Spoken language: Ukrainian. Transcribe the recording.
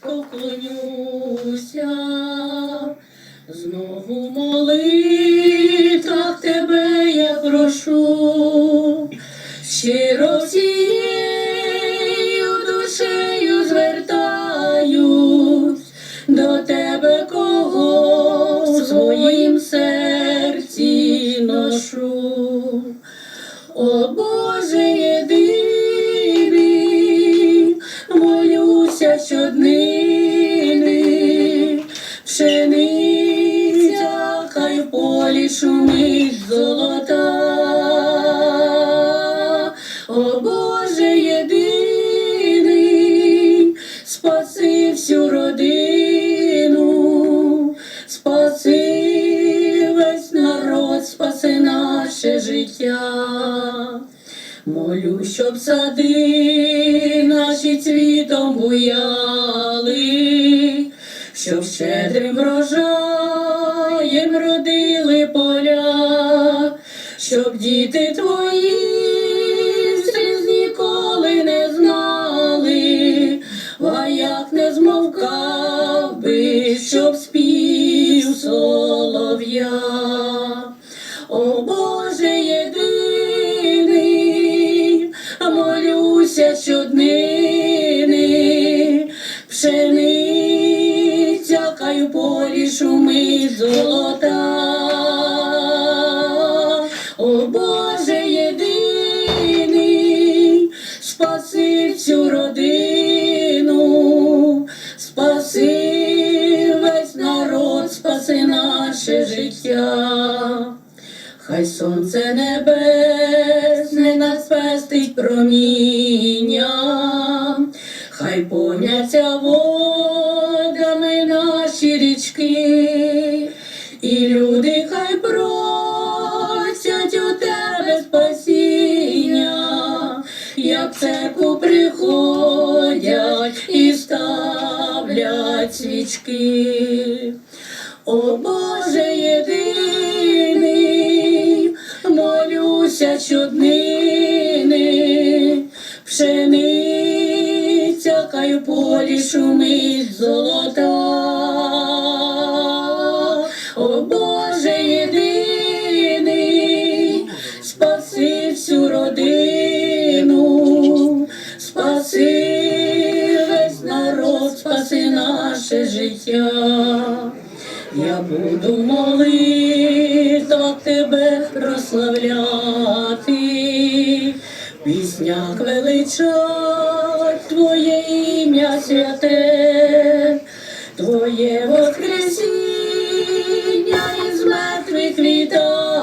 низько вклонюся, знову молитвах тебе я прошу, щиро всією душею звертаюсь до тебе, кого в своїм серці ношу. О Боже єдиний, спаси всю родину, спаси весь народ, спаси наше життя. Молю, щоб сади наші цвітом буяли, щоб щедрим врожаєм родили поля, щоб діти твої як не змовкав би, щоб спів солов'я. О Боже єдиний, молюся щоднини, пшениця, у полі шумить золота. Спаси весь народ, спаси наше життя. Хай сонце небесне нас пестить проміння, хай поняться водами як церкву приходять і ставлять свічки. О Боже єдиний, молюся щоднини, пшениця, хай у полі шумить золота. Наше життя. Я буду в тебе прославляти, в піснях величать Твоє ім'я святе, Твоє воскресіння із мертвих вітати,